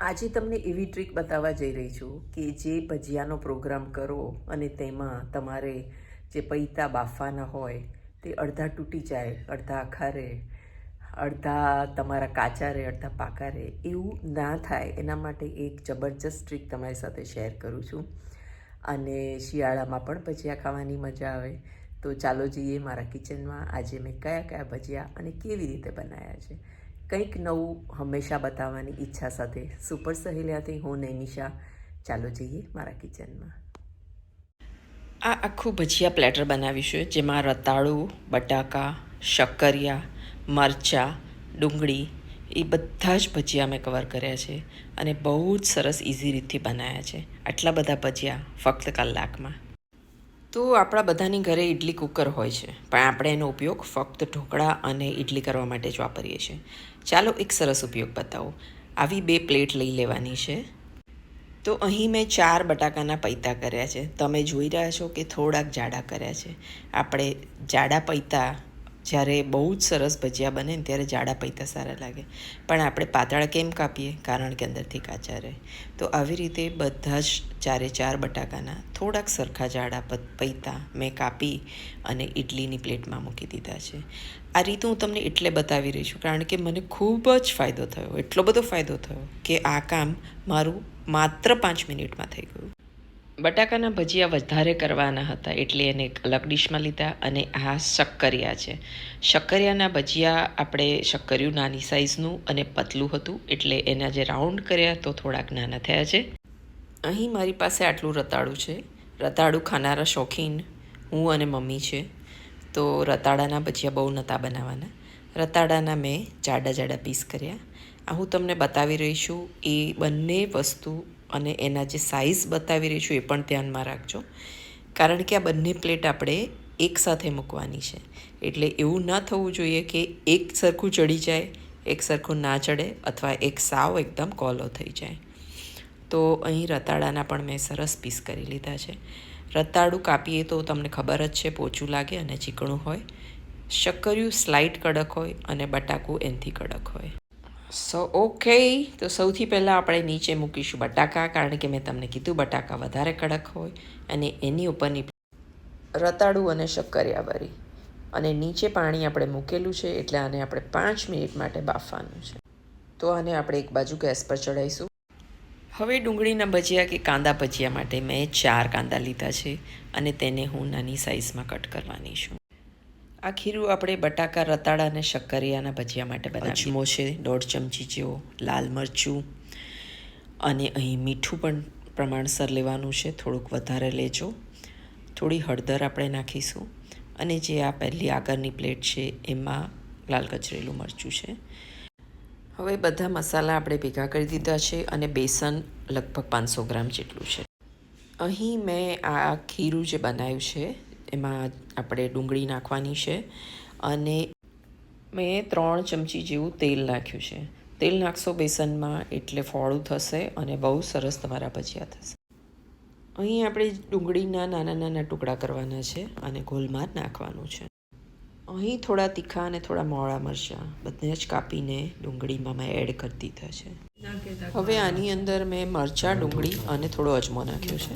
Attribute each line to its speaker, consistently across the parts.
Speaker 1: આજે તમને એવી ટ્રીક બતાવવા જઈ રહી છું કે જે ભજીયાનો પ્રોગ્રામ કરો અને તેમાં તમારે જે પૈતા બાફવાના હોય તે અડધા તૂટી જાય, અડધા આખા રહે અડધા તમારા કાચા રહે અડધા પાકા રહે એવું ના થાય. એના માટે એક જબરજસ્ત ટ્રીક તમારી સાથે શેર કરું છું. અને શિયાળામાં પણ ભજીયા ખાવાની મજા આવે. તો ચાલો જઈએ મારા કિચનમાં આજે મેં કયા કયા ભજીયા અને કેવી રીતે બનાવ્યા છે. કંઈક નવું હંમેશા બતાવવાની ઈચ્છા સાથે સુપર સહેલિયાથી હું નૈનિશા ચાલો જઈએ મારા કિચનમાં. આ આખું ભજીયા પ્લેટર બનાવીશું, જેમાં રતાળું, બટાકા, શક્કરિયા, મરચાં, ડુંગળી, એ બધા જ ભજીયા મેં કવર કર્યા છે અને બહુ જ સરસ ઇઝી રીતથી બનાવ્યા છે. આટલા બધા ભજીયા ફક્ત કલાકમાં. તો આપણા બધાની ઘરે ઇડલી કુકર હોય છે. પણ આપણે એનો ઉપયોગ ફક્ત ઢોકળા અને ઇડલી કરવા માટે જ વાપરીએ છીએ. ચાલો એક સરસ ઉપયોગ બતાવો. આવી બે પ્લેટ લઈ લેવાની છે. તો અહીં મેં ચાર બટાકાના પૈતા કર્યા છે. તમે જોઈ રહ્યા છો કે થોડાક જાડા કર્યા છે. આપણે જાડા પૈતા જ્યારે બહુ જ સરસ ભજીયા બને ને ત્યારે જાડા પૈતા સારા લાગે. પણ આપણે પાતળા કેમ કાપીએ? કારણ કે અંદરથી કાચા રહે. તો આવી રીતે બધા જ ચારે ચાર બટાકાના થોડાક સરખા જાડા પૈતા મેં કાપી અને ઇડલીની પ્લેટમાં મૂકી દીધા છે. આ રીતે હું તમને એટલે બતાવી રહી છું કારણ કે મને ખૂબ જ ફાયદો થયો. એટલો બધો ફાયદો થયો કે આ કામ મારું માત્ર પાંચ મિનિટમાં થઈ ગયું. બટાકાના ભજીયા વધારે કરવાના હતા એટલે એને એક અલગ ડીશમાં લીધા અને આ શક્કરિયા છે. શક્કરિયાના ભજીયા આપણે શક્કરિયું નાની સાઇઝનું અને પતલું હતું એટલે એના જે રાઉન્ડ કર્યા તો થોડાક નાના થયા છે. અહીં મારી પાસે આટલું રતાળું છે. રતાળું ખાનારા શોખીન, હું અને મમ્મી છે. તો રતાળાના ભજીયા બહુ નહોતા બનાવવાના. રતાળાના મેં જાડા જાડા પીસ કર્યા. આ હું તમને બતાવી રહી છું. એ બંને વસ્તુ અને એના જે સાઇઝ બતાવી રહી છું એ પણ ધ્યાનમાં રાખજો. કારણ કે આ બંને પ્લેટ આપણે એકસાથે મૂકવાની છે. એટલે એવું ન થવું જોઈએ કે એક સરખું ચડી જાય, એક સરખું ના ચડે અથવા એક સાવ એકદમ કોલો થઈ જાય. તો અહીં રતાળાના પણ મેં સરસ પીસ કરી લીધા છે. રતાળું કાપીએ તો તમને ખબર જ છે, પોચું લાગે અને ચીકણું હોય. શક્કરિયું સ્લાઇટ કડક હોય અને બટાકું એનથી કડક હોય. સો ઓકે તો સૌથી પહેલાં આપણે નીચે મૂકીશું બટાકા, કારણ કે મેં તમને કીધું બટાકા વધારે કડક હોય અને એની ઉપરની રતાળું અને શક્કરિયાવાળી અને નીચે પાણી આપણે મૂકેલું છે, એટલે આને આપણે પાંચ મિનિટ માટે બાફવાનું છે. તો આને આપણે એક બાજુ ગેસ પર ચડાવીશું હવે ડુંગળીના ભજીયા કે કાંદા ભજીયા માટે મેં ચાર કાંદા લીધા છે અને તેને હું નાની સાઇઝમાં કટ કરવાની છું. આ ખીરું આપણે બટાકા, રતાળા અને શક્કરિયાના ભજીયા માટે બનાવીએ. અજમો છે, દોઢ ચમચી જેવો લાલ મરચું અને અહીં મીઠું પણ પ્રમાણસર લેવાનું છે. થોડુંક વધારે લેજો. થોડી હળદર આપણે નાખીશું. અને જે આ પહેલી આગળની પ્લેટ છે, એમાં લાલ કચરેલું મરચું છે. હવે બધા મસાલા આપણે ભેગા કરી દીધા છે અને બેસન લગભગ પાંચસો ગ્રામ જેટલું છે. અહીં મેં આ ખીરું જે બનાવ્યું છે એમાં આપણે ડુંગળી નાખવાની છે અને મેં ત્રણ ચમચી જેવું તેલ નાખ્યું છે. તેલ નાખશો બેસનમાં એટલે ફોળું થશે અને બહુ સરસ તમારા ભજીયા થશે. અહીં આપણે ડુંગળીના નાના નાના ટુકડા કરવાના છે અને ગોલમાં નાખવાનું છે. અહીં થોડા તીખા અને થોડા મોળા મરચાં, બધે જ કાપીને ડુંગળીમાં મેં એડ કરી દીધા છે. હવે આની અંદર મેં મરચાં ડુંગળી અને થોડો અજમો નાખ્યો છે.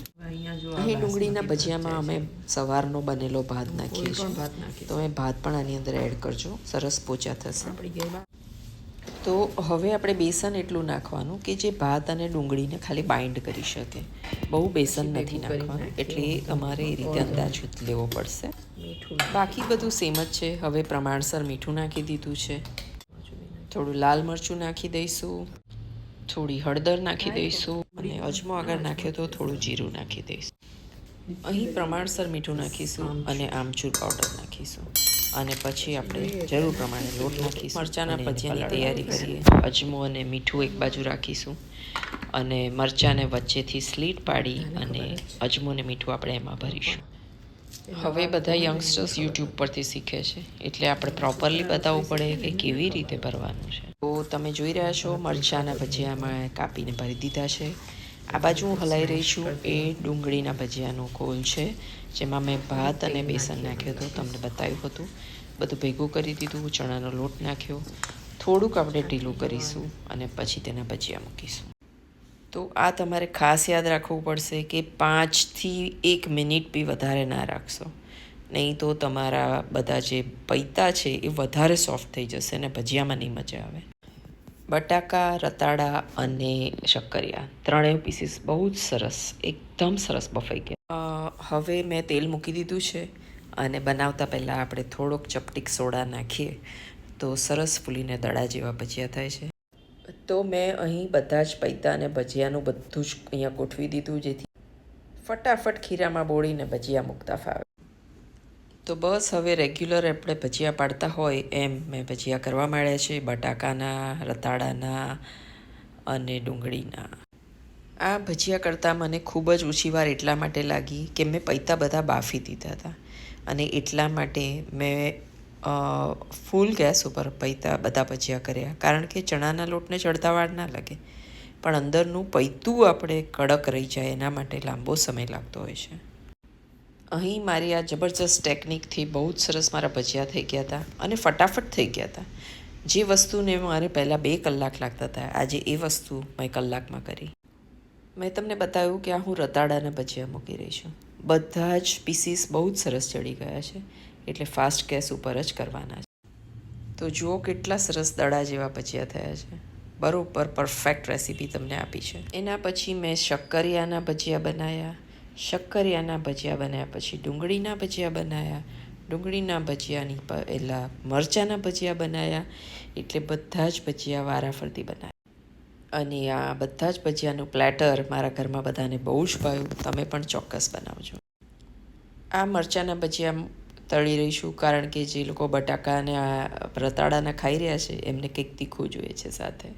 Speaker 1: અહીં ડુંગળીના ભજીયામાં અમે સવારનો બનેલો ભાત નાખીએ છીએ. તો એ ભાત પણ આની અંદર એડ કરજો. સરસ પોચા થશે. તો હવે આપણે બેસન એટલું નાખવાનું કે જે ભાત અને ડુંગળીને ખાલી બાઇન્ડ કરી શકે. બહુ બેસન નથી નાખવાનું. એટલે તમારે એ રીતે અંદાજ લેવો પડશે. બાકી બધું સેમ જ છે. હવે પ્રમાણસર મીઠું નાખી દીધું છે. થોડું લાલ મરચું નાખી દઈશું. થોડી હળદર નાખી દઈશું અને અજમો આગળ નાખ્યો તો થોડું. જીરું નાખી દઈશું. અહીં પ્રમાણસર મીઠું નાખીશું અને આમચૂર પાવડર નાખીશું. અને પછી આપણે જરૂર પ્રમાણે લોટ નાખીશું મરચાંના ભજીયાની તૈયારી કરીએ. અજમો અને મીઠું એક બાજુ રાખીશું. અને મરચાંને વચ્ચેથી સ્લીટ પાડી અને અજમો અને મીઠું આપણે એમાં ભરીશું. હવે બધા યંગસ્ટર્સ યુટ્યુબ પરથી શીખે છે. એટલે આપણે પ્રોપરલી બતાવવું પડે કે કેવી રીતે ભરવાનું છે. તો તમે જોઈ રહ્યા છો, મરચાંના ભજીયામાં કાપીને ભરી દીધા છે. આ બાજુ હું હલાઈ રહી છું. એ ડુંગળીના ભજીયાનો કોલ છે, જેમાં મેં ભાત અને બેસન નાખ્યો હતો. તમને બતાવ્યું હતું. બધું ભેગું કરી દીધું, ચણાનો લોટ નાખ્યો. થોડુંક આપણે ઢીલું કરીશું અને પછી તેના ભજીયા મૂકીશું. તો આ તમારે ખાસ યાદ રાખવું પડશે કે પાંચથી એક મિનિટ બી વધારે ના રાખશો. નહીં તો તમારા બધા જે પૈતા છે એ વધારે સોફ્ટ થઈ જશે અને ભજીયામાં નહીં મજા આવે. બટાકા, રતાળા અને શક્કરિયા ત્રણેય પીસીસ બહુ જ સરસ, એકદમ સરસ બફાઈ ગયા. હવે મેં તેલ મૂકી દીધું છે અને બનાવતા પહેલાં આપણે થોડોક ચપટીક સોડા નાખીએ તો સરસ ફૂલીને દડા જેવા ભજીયા થાય છે. તો મેં અહીં બધા જ પૈતા અને ભજીયાનું બધું જ અહીંયા ગોઠવી દીધું, જેથી ફટાફટ ખીરામાં બોળીને ભજીયા મૂકતા ફાવે. તો બસ હવે રેગ્યુલર આપણે ભજીયા પાડતા હોય એમ મેં ભજીયા કરવા માંડ્યા છે, બટાકાના, રતાળાના અને ડુંગળીના. આ ભજીયા કરતાં મને ખૂબ જ ઓછી વાર એટલા માટે લાગી કે મેં પૈતા બધા બાફી દીધા હતા. અને એટલા માટે મેં ફૂલ ગેસ ઉપર પૈતા બધા ભજીયા કર્યા. કારણ કે ચણાના લોટને ચડતા વાર ના લાગે. પણ અંદરનું પૈતું આપણે કડક રહી જાય એના માટે લાંબો સમય લાગતો હોય છે. અહીં મારી આ જબરજસ્ત ટેકનિકથી બહુ જ સરસ મારા ભજીયા થઈ ગયા હતા અને ફટાફટ થઈ ગયા હતા. જે વસ્તુને મારે પહેલાં બે કલાક લાગતા હતા, આજે એ વસ્તુ મેં કલાકમાં કરી. મેં તમને બતાવ્યું કે આ હું રતાડાના ભજીયા મૂકી રહી છું. બધા જ પીસીસ બહુ જ સરસ ચડી ગયા છે. એટલે ફાસ્ટ ગેસ ઉપર જ કરવાના છે. તો જુઓ કેટલા સરસ દડા જેવા ભજીયા થયા છે. બરોબર પરફેક્ટ રેસીપી તમને આપી છે. એના પછી મેં શક્કરિયાના ભજીયા બનાવ્યા શક્કરિયાના ભજીયા બનાવ્યા પછી ડુંગળીના ભજીયા બનાવ્યા ડુંગળીના ભજીયાની પહેલાં મરચાંના ભજીયા બનાવ્યા એટલે બધા જ ભજીયા વારાફરતી બનાવ્યા અને આ બધા જ ભજીયાનું પ્લેટર મારા ઘરમાં બધાને બહુ જ ભાવ્યું. તમે પણ ચોક્કસ બનાવજો. આ મરચાંના ભજીયા તળી રહીશું, કારણ કે જે લોકો બટાકા અને આ રતાળાના ખાઈ રહ્યા છે, એમને કંઈક તીખું જોઈએ છે સાથે.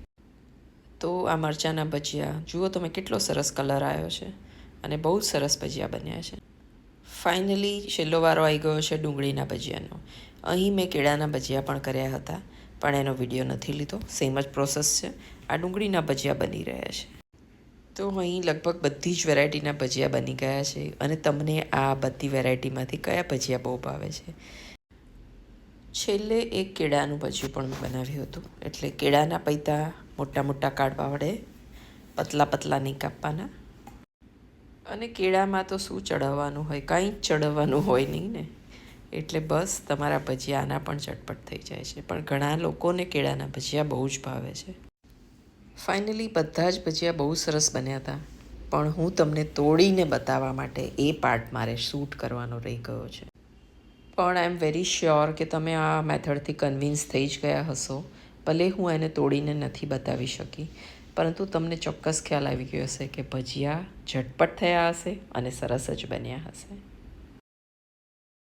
Speaker 1: તો આ મરચાંના ભજીયા. જુઓ તમે કેટલો સરસ કલર આવ્યો છે અને બહુ જ સરસ ભજીયા બન્યા છે. ફાઇનલી છેલ્લો વારો આવી ગયો છે ડુંગળીના ભજીયાનો. અહીં મેં કેળાના ભજીયા પણ કર્યા હતા, પણ એનો વીડિયો નથી લીધો. સેમ જ પ્રોસેસ છે. આ ડુંગળીના ભજીયા બની રહ્યા છે. તો અહીં લગભગ બધી જ વેરાયટીના ભજીયા બની ગયા છે અને તમને આ બધી વેરાયટીમાંથી કયા ભજીયા બહુ ભાવે છે? છેલ્લે એક કેળાનું ભજીયું પણ મેં બનાવ્યું હતું. એટલે કેળાના પૈતા મોટા મોટા કાઢવા વડે, પતલા પતલા નહીં કાપવાના. અને કેળામાં તો શું ચડાવવાનું હોય? કાંઈ જ ચડાવવાનું હોય નહીં ને. એટલે બસ તમારા ભજીયા આના પણ ચટપટ થઈ જાય છે. પણ ઘણા લોકોને કેળાના ભજીયા બહુ જ ભાવે છે. ફાઇનલી બધા જ ભજીયા બહુ સરસ બન્યા હતા. પણ હું તમને તોડીને બતાવવા માટે એ પાર્ટ મારે શૂટ કરવાનો રહી ગયો છે. પણ આઈ એમ વેરી શ્યોર કે તમે આ મેથડથી કન્વિન્સ થઈ જ ગયા હશો. ભલે હું એને તોડીને નથી બતાવી શકી, પરંતુ તમને ચોક્કસ ખ્યાલ આવી ગયો હશે કે ભજીયા ઝટપટ થયા હશે અને સરસ જ બન્યા હશે.